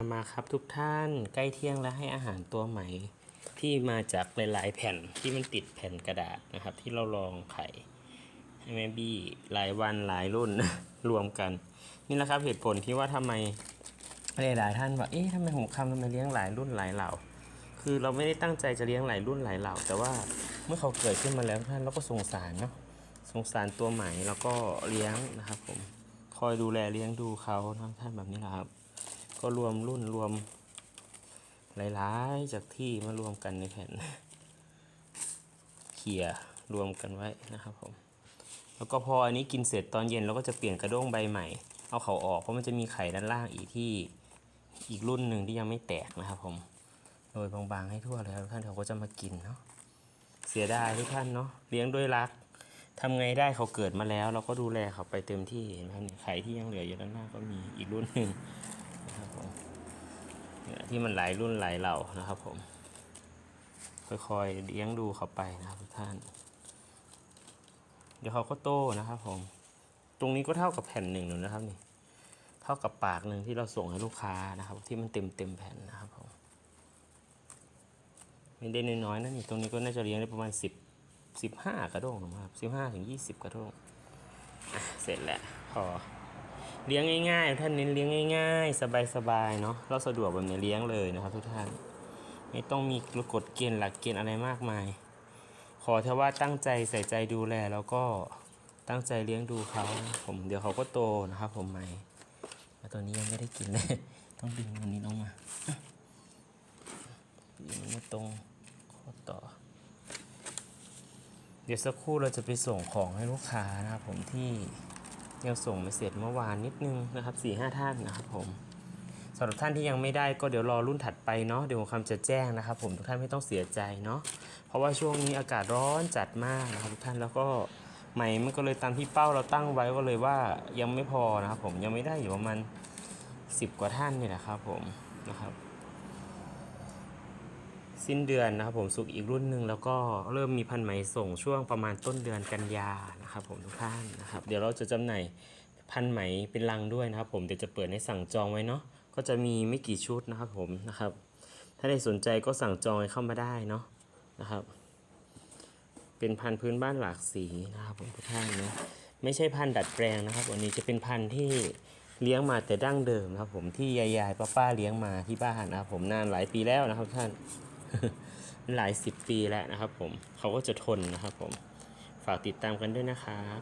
มาครับทุกท่านใกล้เที่ยงแล้วให้อาหารตัวใหม่ที่มาจากหลายๆแผ่นที่มันติดแผ่นกระดาษนะครับ ที่เราลองไข่ให้แม่บี้หลายวันหลายรุ่น รวมกัน นี่แหละครับเหตุผลที่ว่าทำไมหลายๆท่านว่าเอ๊ะทำไมผมคำทำไมเลี้ยงหลายรุ่นหลายเหล่า คือเราไม่ได้ตั้งใจจะเลี้ยงหลายรุ่นหลายเหล่า แต่ว่าเมื่อเขาเกิดขึ้นมาแล้วท่านเราก็สงสารเนาะสงสารตัวใหม่แล้วก็เลี้ยงนะครับผมคอยดูแลเลี้ยงดูเขาท่านแบบนี้แหละครับ ก็รวมรุ่นรวม หลายๆ จากที่มารวมกันในแผ่นเขี่ยรวมกันไว้นะครับผม แล้วก็พออันนี้กินเสร็จตอนเย็นเราก็จะเปลี่ยนกระด้งใบใหม่ เอาเขาออกเพราะมันจะมีไข่ด้านล่างอีกที่อีกรุ่นหนึ่งที่ยังไม่แตกนะครับผมโรยบางๆให้ทั่วเลยครับทุกท่านเขาก็จะมากินเนาะเสียดายทุกท่านเนาะเลี้ยงด้วยรักทำไงได้เขาเกิดมาแล้ว เราก็ดูแลเขาไปเต็มที่เห็นไหมไข่ที่ยังเหลืออยู่ด้านหน้าก็มีอีกรุ่นหนึ่ง นะครับผมเนี่ย ที่มันหลายรุ่นหลายเหล่านะครับผม ค่อยๆเลี้ยงดูเขาไปนะครับทุกท่าน เดี๋ยวเขาก็โตนะครับผม ตรงนี้ก็เท่ากับแผ่นหนึ่งเลยนะครับนี่ เท่ากับปากหนึ่งที่เราส่งให้ลูกค้านะครับ ที่มันเต็มเต็มๆแผ่นนะครับผมไม่ได้น้อยๆนะนี่ตรงนี้ก็น่าจะเลี้ยงได้ประมาณสิบสิบห้ากระด้งนะครับสิบห้าถึงยี่สิบกระด้งเสร็จแล้วพอ เลี้ยงง่ายๆ ท่านเน้นเลี้ยงง่ายๆ สบายๆเนาะเราสะดวกแบบนี้เลี้ยงเลยนะครับทุกท่าน ไม่ต้องมีกฎเกณฑ์หลักเกณฑ์อะไรมากมาย ขอแค่ว่าตั้งใจใส่ใจดูแลแล้วก็ตั้งใจเลี้ยงดูเขาผมเดี๋ยวเขาก็โตนะครับผมใหม่แล้วตัวนี้ยังไม่ได้กินเลย ต้องดึงอันนี้ลงมาดึงมันไม่ตรงข้อต่อ เดี๋ยวสักครู่เราจะไปส่งของให้ลูกค้านะครับผมที่ ยังส่งไม่เสร็จเมื่อวานนิดนึงนะครับ4ี่ห้าท่านนะครับผมสำหรับท่านที่ยังไม่ได้ก็เดี๋ยวรอรุ่นถัดไปเนาะเดี๋ยวผมคำจะแจ้งนะครับ ผมทุกท่านไม่ต้องเสียใจเนาะเพราะว่าช่วงนี้อากาศร้อนจัดมากนะครับทุกท่านแล้วก็ไหมมันก็เลยตามที่เป้าเราตั้งไว้ก็เลยว่ายังไม่พอนะครับผมยังไม่ได้อยู่ประมาณ10 กว่าท่านนี่แหละครับผมนะครับ สิ้นเดือนนะครับผมสุกอีกรุ่นหนึ่งแล้วก็เริ่มมีพันไหมส่งช่วงประมาณต้นเดือนกันยานะครับผมทุกท่านนะครับเดี๋ยวเราจะจำหน่ายพันไหมเป็นลังด้วยนะครับผมเดี๋ยวจะเปิดให้สั่งจองไว้เนาะก็จะมีไม่กี่ชุดนะครับผมนะครับ ถ้าได้สนใจก็สั่งจองเข้ามาได้เนาะนะครับ เป็นพันธุ์พื้นบ้านหลากสีนะครับผมทุกท่านเนาะไม่ใช่พันธุ์ดัดแปลงนะครับวันนี้จะเป็นพันธุ์ที่เลี้ยงมาแต่ดั้งเดิมนะครับผมที่ยายๆป้าๆเลี้ยงมาที่บ้านนะครับผมนานหลายปีแล้วนะครับท่าน หลายสิบปีแล้วนะครับผมเขาก็จะทนนะครับผม ฝากติดตามกันด้วยนะครับ